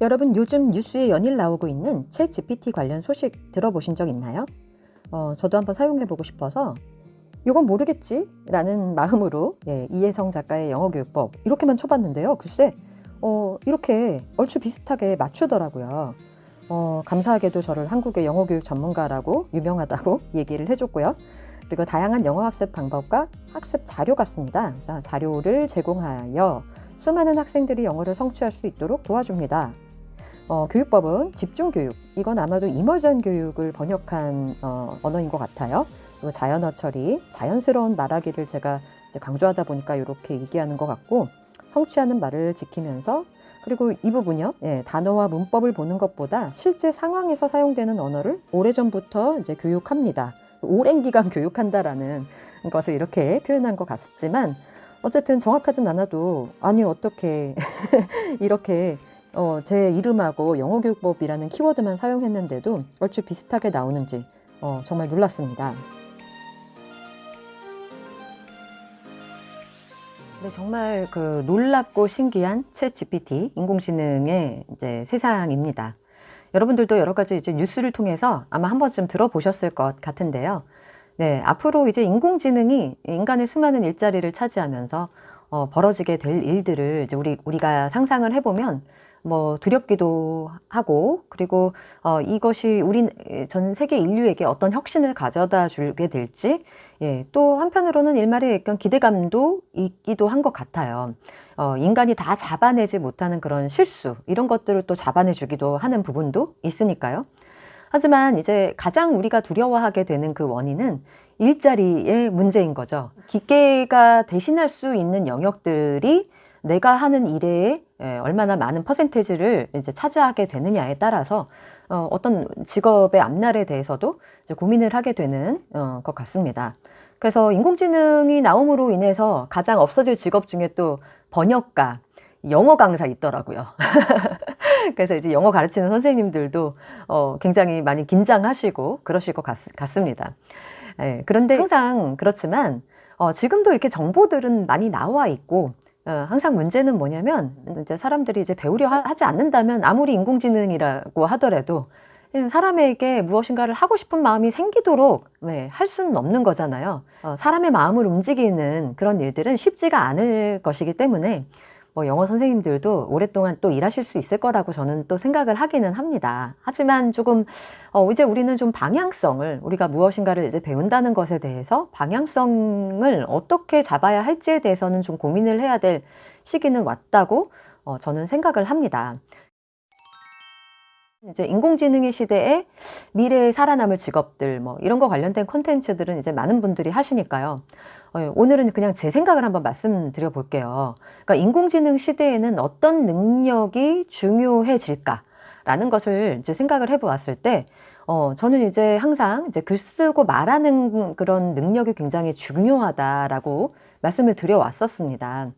여러분 요즘 뉴스에 연일 나오고 있는 챗 GPT 관련 소식 들어보신 적 있나요? 어, 저도 한번 사용해 보고 싶어서 이건 모르겠지? 라는 마음으로 예, 이혜성 작가의 영어교육법 이렇게만 쳐봤는데요. 글쎄 어, 이렇게 얼추 비슷하게 맞추더라고요. 어, 감사하게도 저를 한국의 영어교육 전문가라고 유명하다고 얘기를 해줬고요. 그리고 다양한 영어 학습 방법과 학습 자료 같습니다. 자, 자료를 제공하여 수많은 학생들이 영어를 성취할 수 있도록 도와줍니다. 어, 교육법은 집중교육, 이건 아마도 이머전 교육을 번역한 어, 언어인 것 같아요. 그리고 자연어 처리, 자연스러운 말하기를 제가 이제 강조하다 보니까 이렇게 얘기하는 것 같고 성취하는 말을 지키면서 그리고 이 부분이요, 예, 단어와 문법을 보는 것보다 실제 상황에서 사용되는 언어를 오래전부터 이제 교육합니다. 오랜 기간 교육한다라는 것을 이렇게 표현한 것 같지만 어쨌든 정확하진 않아도 아니 어떻게 이렇게 어, 제 이름하고 영어교육법이라는 키워드만 사용했는데도 얼추 비슷하게 나오는지 어, 정말 놀랐습니다. 네, 정말 그 놀랍고 신기한 챗 GPT 인공지능의 이제 세상입니다. 여러분들도 여러 가지 이제 뉴스를 통해서 아마 한 번쯤 들어보셨을 것 같은데요. 네, 앞으로 이제 인공지능이 인간의 수많은 일자리를 차지하면서 어, 벌어지게 될 일들을 이제 우리 우리가 상상을 해보면 뭐 두렵기도 하고 그리고 어, 이것이 우리 전 세계 인류에게 어떤 혁신을 가져다 주게 될지 예, 또 한편으로는 일말의 약간 기대감도 있기도 한 것 같아요. 어, 인간이 다 잡아내지 못하는 그런 실수 이런 것들을 또 잡아내 주기도 하는 부분도 있으니까요. 하지만 이제 가장 우리가 두려워하게 되는 그 원인은 일자리의 문제인 거죠. 기계가 대신할 수 있는 영역들이 내가 하는 일에 예, 얼마나 많은 퍼센테이지를 이제 차지하게 되느냐에 따라서 어, 어떤 직업의 앞날에 대해서도 이제 고민을 하게 되는 어, 것 같습니다. 그래서 인공지능이 나옴으로 인해서 가장 없어질 직업 중에 또 번역가, 영어 강사 있더라고요. 그래서 이제 영어 가르치는 선생님들도 어, 굉장히 많이 긴장하시고 그러실 것 같, 습니다 예, 그런데 항상 그렇지만 어, 지금도 이렇게 정보들은 많이 나와 있고 어, 항상 문제는 뭐냐면 이제 사람들이 이제 배우려 하, 지 않는다면 아무리 인공지능이라고 하더라도 사람에게 무엇인가를 하고 싶은 마음이 생기도록 네, 할 수는 없는 거잖아요. 어, 사람의 마음을 움직이는 그런 일들은 쉽지가 않을 것이기 때문에 뭐 영어 선생님들도 오랫동안 또 일하실 수 있을 거라고 저는 또 생각을 하기는 합니다. 하지만 조금 어 이제 우리는 좀 방향성을 우리가 무엇인가를 이제 배운다는 것에 대해서 방향성을 어떻게 잡아야 할지에 대해서는 좀 고민을 해야 될 시기는 왔다고 어 저는 생각을 합니다. 이제 인공지능의 시대에 미래에 살아남을 직업들 뭐 이런 거 관련된 콘텐츠들은 이제 많은 분들이 하시니까요. 어, 오늘은 그냥 제 생각을 한번 말씀드려 볼게요. 그러니까 인공지능 시대에는 어떤 능력이 중요해질까라는 것을 이제 생각을 해보았을 때, 어, 저는 이제 항상 이제 글 쓰고 말하는 그런 능력이 굉장히 중요하다라고 말씀을 드려왔었습니다.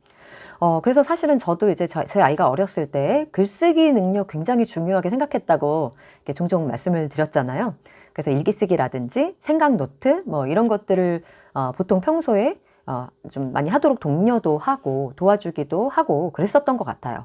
어, 그래서 사실은 저도 이제 저, 제 아이가 어렸을 때 글쓰기 능력 굉장히 중요하게 생각했다고 종종 말씀을 드렸잖아요. 그래서 일기 쓰기라든지 생각 노트 뭐 이런 것들을 어, 보통 평소에 어, 좀 많이 하도록 독려도 하고 도와주기도 하고 그랬었던 것 같아요.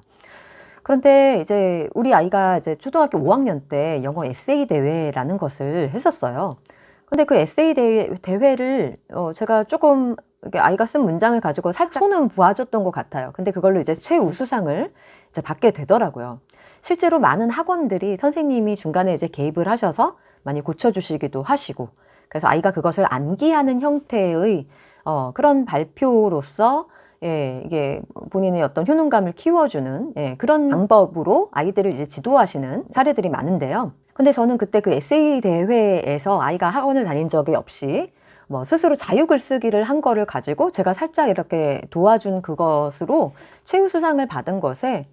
그런데 이제 우리 아이가 이제 초등학교 5학년 때 영어 에세이 대회라는 것을 했었어요. 근데 그 에세이 대회, 대회를 어, 제가 조금 아이가 쓴 문장을 가지고 살짝 손은 보아줬던 것 같아요. 근데 그걸로 이제 최우수상을 이제 받게 되더라고요. 실제로 많은 학원들이 선생님이 중간에 이제 개입을 하셔서 많이 고쳐주시기도 하시고 그래서 아이가 그것을 암기하는 형태의 어, 그런 발표로서 예, 이게 본인의 어떤 효능감을 키워주는 예, 그런 방법으로 아이들을 이제 지도하시는 사례들이 많은데요. 근데 저는 그때 그 에세이 대회에서 아이가 학원을 다닌 적이 없이 뭐 스스로 자유글 쓰기를 한 거를 가지고 제가 살짝 이렇게 도와준 그것으로 최우수상을 받은 것에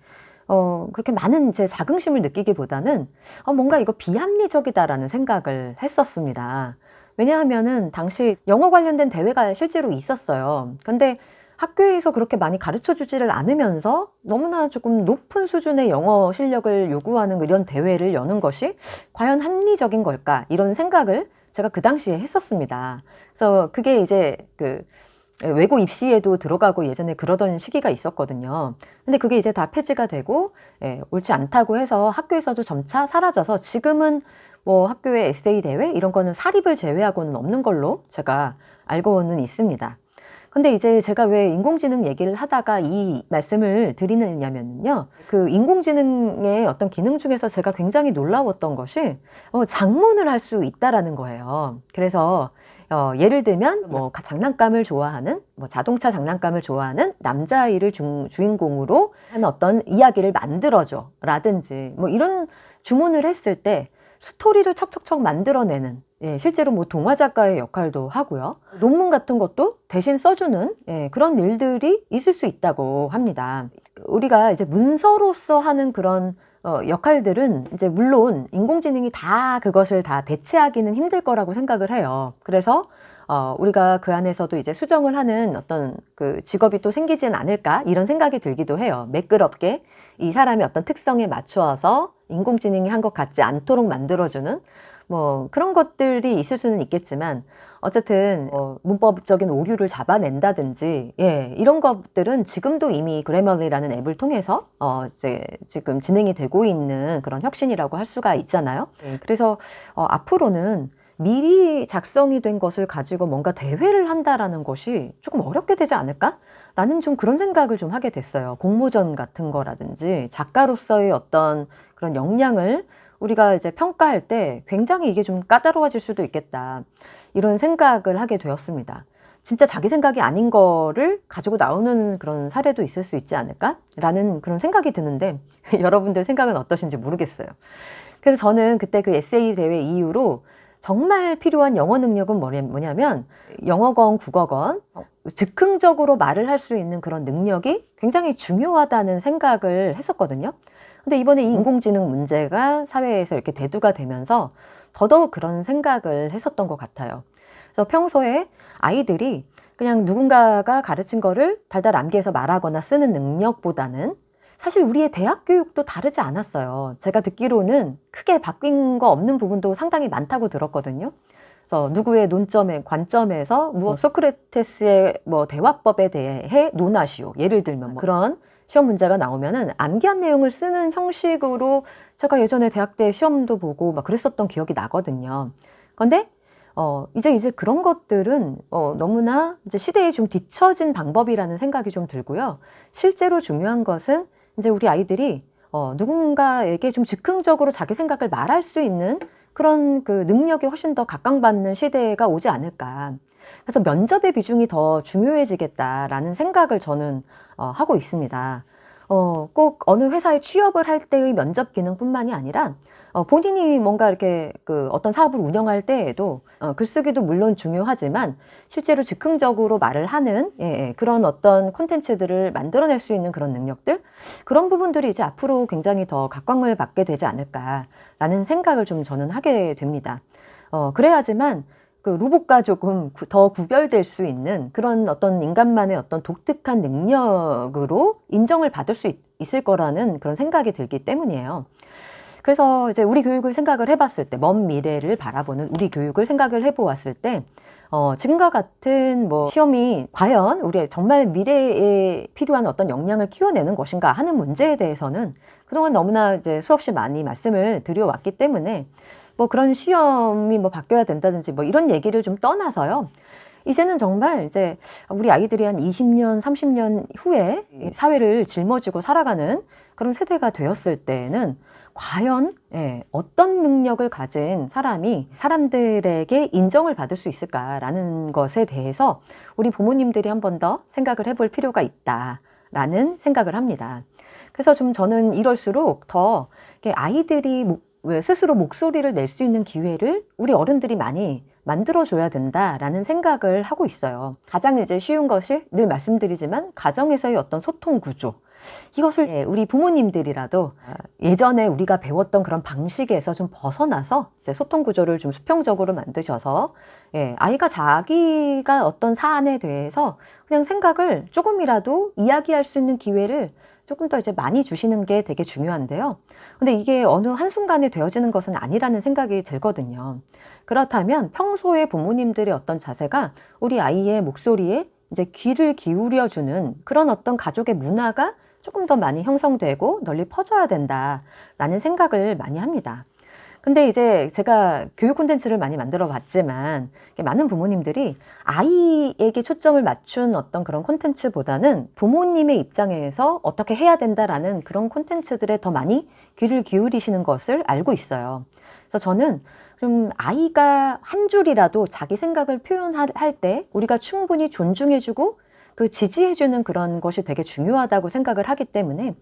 어, 그렇게 많은 제 자긍심을 느끼기보다는 어, 뭔가 이거 비합리적이다라는 생각을 했었습니다. 왜냐하면은 당시 영어 관련된 대회가 실제로 있었어요. 근데 학교에서 그렇게 많이 가르쳐 주지를 않으면서 너무나 조금 높은 수준의 영어 실력을 요구하는 이런 대회를 여는 것이 과연 합리적인 걸까? 이런 생각을 제가 그 당시에 했었습니다. 그래서 그게 이제 그 예, 외고 입시에도 들어가고 예전에 그러던 시기가 있었거든요. 근데 그게 이제 다 폐지가 되고 예, 옳지 않다고 해서 학교에서도 점차 사라져서 지금은 뭐 학교의 에세이 대회 이런 거는 사립을 제외하고는 없는 걸로 제가 알고는 있습니다. 근데 이제 제가 왜 인공지능 얘기를 하다가 이 말씀을 드리느냐면요. 그 인공지능의 어떤 기능 중에서 제가 굉장히 놀라웠던 것이 어, 장문을 할 수 있다라는 거예요. 그래서 어, 예를 들면 뭐 가- 장난감을 좋아하는 뭐 자동차 장난감을 좋아하는 남자아이를 중, 주인공으로 하는 어떤 이야기를 만들어줘 라든지 뭐 이런 주문을 했을 때 스토리를 척척척 만들어내는 예, 실제로 뭐 동화 작가의 역할도 하고요. 논문 같은 것도 대신 써주는 예, 그런 일들이 있을 수 있다고 합니다. 우리가 이제 문서로서 하는 그런 어, 역할들은 이제 물론 인공지능이 다 그것을 다 대체하기는 힘들 거라고 생각을 해요. 그래서 어, 우리가 그 안에서도 이제 수정을 하는 어떤 그 직업이 또 생기진 않을까 이런 생각이 들기도 해요. 매끄럽게 이 사람의 어떤 특성에 맞추어서 인공지능이 한 것 같지 않도록 만들어주는 뭐 그런 것들이 있을 수는 있겠지만 어쨌든 어, 문법적인 오류를 잡아낸다든지 예 이런 것들은 지금도 이미 그래머리라는 앱을 통해서 어 이제 지금 진행이 되고 있는 그런 혁신이라고 할 수가 있잖아요. 예, 그래서 어, 앞으로는 미리 작성이 된 것을 가지고 뭔가 대회를 한다라는 것이 조금 어렵게 되지 않을까? 나는 좀 그런 생각을 좀 하게 됐어요. 공모전 같은 거라든지 작가로서의 어떤 그런 역량을 우리가 이제 평가할 때 굉장히 이게 좀 까다로워질 수도 있겠다. 이런 생각을 하게 되었습니다. 진짜 자기 생각이 아닌 거를 가지고 나오는 그런 사례도 있을 수 있지 않을까? 라는 그런 생각이 드는데 여러분들 생각은 어떠신지 모르겠어요. 그래서 저는 그때 그 에세이 대회 이후로 정말 필요한 영어 능력은 뭐냐- 뭐냐면 영어건, 국어건 즉흥적으로 말을 할 수 있는 그런 능력이 굉장히 중요하다는 생각을 했었거든요. 근데 이번에 이 인공지능 문제가 사회에서 이렇게 대두가 되면서 더더욱 그런 생각을 했었던 것 같아요. 그래서 평소에 아이들이 그냥 누군가가 가르친 거를 달달 암기해서 말하거나 쓰는 능력보다는 사실 우리의 대학 교육도 다르지 않았어요. 제가 듣기로는 크게 바뀐 거 없는 부분도 상당히 많다고 들었거든요. 그래서 누구의 논점에 관점에서 뭐 소크라테스의 뭐 대화법에 대해 논하시오. 예를 들면 뭐 그런 시험 문제가 나오면은 암기한 내용을 쓰는 형식으로 제가 예전에 대학 때 시험도 보고 막 그랬었던 기억이 나거든요. 근데 어, 이제 이제 그런 것들은 어, 너무나 이제 시대에 좀 뒤처진 방법이라는 생각이 좀 들고요. 실제로 중요한 것은 이제 우리 아이들이 어, 누군가에게 좀 즉흥적으로 자기 생각을 말할 수 있는 그런 그 능력이 훨씬 더 각광받는 시대가 오지 않을까. 그래서 면접의 비중이 더 중요해지겠다라는 생각을 저는 어, 하고 있습니다. 어, 꼭 어느 회사에 취업을 할 때의 면접 기능뿐만이 아니라 어, 본인이 뭔가 이렇게 그 어떤 사업을 운영할 때에도 어, 글쓰기도 물론 중요하지만 실제로 즉흥적으로 말을 하는 예, 예, 그런 어떤 콘텐츠들을 만들어낼 수 있는 그런 능력들 그런 부분들이 이제 앞으로 굉장히 더 각광을 받게 되지 않을까라는 생각을 좀 저는 하게 됩니다. 어, 그래야지만 그 로봇과 조금 구- 더 구별될 수 있는 그런 어떤 인간만의 어떤 독특한 능력으로 인정을 받을 수 있, 있을 거라는 그런 생각이 들기 때문이에요. 그래서 이제 우리 교육을 생각을 해봤을 때, 먼 미래를 바라보는 우리 교육을 생각을 해보았을 때, 어, 지금과 같은 뭐 시험이 과연 우리의 정말 미래에 필요한 어떤 역량을 키워내는 것인가 하는 문제에 대해서는 그동안 너무나 이제 수없이 많이 말씀을 드려왔기 때문에 뭐 그런 시험이 뭐 바뀌어야 된다든지 뭐 이런 얘기를 좀 떠나서요. 이제는 정말 이제 우리 아이들이 한 20년, 30년 후에 이 사회를 짊어지고 살아가는 그런 세대가 되었을 때는 과연 예, 어떤 능력을 가진 사람이 사람들에게 인정을 받을 수 있을까라는 것에 대해서 우리 부모님들이 한 번 더 생각을 해볼 필요가 있다라는 생각을 합니다. 그래서 좀 저는 이럴수록 더 아이들이 목- 왜 스스로 목소리를 낼 수 있는 기회를 우리 어른들이 많이 만들어줘야 된다라는 생각을 하고 있어요. 가장 이제 쉬운 것이 늘 말씀드리지만 가정에서의 어떤 소통 구조. 이것을 예, 우리 부모님들이라도 아, 예전에 우리가 배웠던 그런 방식에서 좀 벗어나서 이제 소통 구조를 좀 수평적으로 만드셔서 예, 아이가 자기가 어떤 사안에 대해서 그냥 생각을 조금이라도 이야기할 수 있는 기회를 조금 더 이제 많이 주시는 게 되게 중요한데요. 근데 이게 어느 한순간에 되어지는 것은 아니라는 생각이 들거든요. 그렇다면 평소에 부모님들의 어떤 자세가 우리 아이의 목소리에 이제 귀를 기울여주는 그런 어떤 가족의 문화가 조금 더 많이 형성되고 널리 퍼져야 된다라는 생각을 많이 합니다. 근데 이제 제가 교육 콘텐츠를 많이 만들어 봤지만 많은 부모님들이 아이에게 초점을 맞춘 어떤 그런 콘텐츠보다는 부모님의 입장에서 어떻게 해야 된다라는 그런 콘텐츠들에 더 많이 귀를 기울이시는 것을 알고 있어요. 그래서 저는 좀 아이가 한 줄이라도 자기 생각을 표현할 때 우리가 충분히 존중해주고 그 지지해주는 그런 것이 되게 중요하다고 생각을 하기 때문에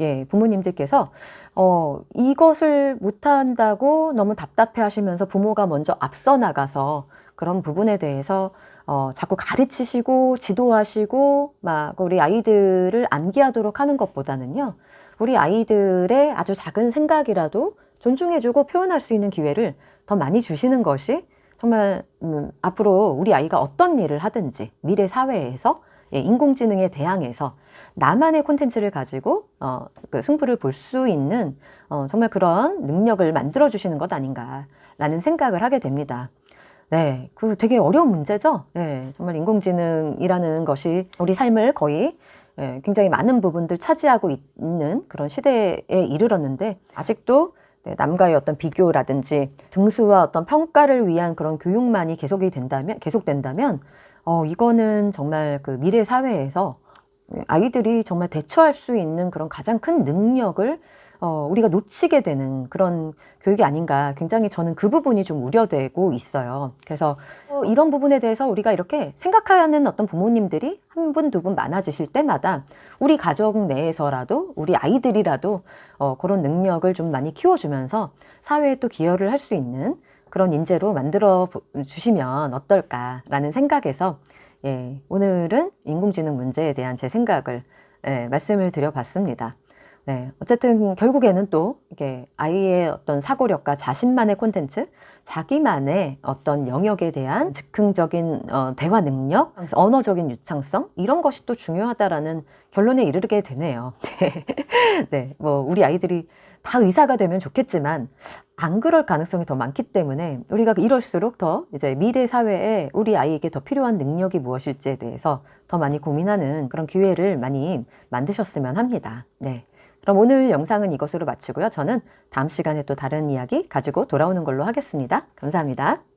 예 부모님들께서 어 이것을 못한다고 너무 답답해 하시면서 부모가 먼저 앞서 나가서 그런 부분에 대해서 어 자꾸 가르치시고 지도하시고 막 우리 아이들을 암기하도록 하는 것보다는요 우리 아이들의 아주 작은 생각이라도 존중해주고 표현할 수 있는 기회를 더 많이 주시는 것이 정말 음, 앞으로 우리 아이가 어떤 일을 하든지 미래 사회에서 예, 인공지능에 대항해서 나만의 콘텐츠를 가지고 어, 그 승부를 볼 수 있는 어, 정말 그런 능력을 만들어 주시는 것 아닌가라는 생각을 하게 됩니다. 네, 그 되게 어려운 문제죠. 네, 정말 인공지능이라는 것이 우리 삶을 거의 예, 굉장히 많은 부분들 차지하고 있는 그런 시대에 이르렀는데 아직도 네, 남과의 어떤 비교라든지 등수와 어떤 평가를 위한 그런 교육만이 계속이 된다면 계속된다면 어 이거는 정말 그 미래 사회에서 아이들이 정말 대처할 수 있는 그런 가장 큰 능력을 어, 우리가 놓치게 되는 그런 교육이 아닌가 굉장히 저는 그 부분이 좀 우려되고 있어요. 그래서 어, 이런 부분에 대해서 우리가 이렇게 생각하는 어떤 부모님들이 한 분, 두 분 많아지실 때마다 우리 가족 내에서라도 우리 아이들이라도 어, 그런 능력을 좀 많이 키워주면서 사회에 또 기여를 할 수 있는 그런 인재로 만들어 주시면 어떨까라는 생각에서 예, 오늘은 인공지능 문제에 대한 제 생각을 예, 말씀을 드려봤습니다. 네, 어쨌든 결국에는 또 이게 아이의 어떤 사고력과 자신만의 콘텐츠, 자기만의 어떤 영역에 대한 즉흥적인 어, 대화 능력, 언어적인 유창성 이런 것이 또 중요하다라는 결론에 이르게 되네요. 네, 뭐 우리 아이들이 다 의사가 되면 좋겠지만 안 그럴 가능성이 더 많기 때문에 우리가 이럴수록 더 이제 미래 사회에 우리 아이에게 더 필요한 능력이 무엇일지에 대해서 더 많이 고민하는 그런 기회를 많이 만드셨으면 합니다. 네. 그럼 오늘 영상은 이것으로 마치고요. 저는 다음 시간에 또 다른 이야기 가지고 돌아오는 걸로 하겠습니다. 감사합니다.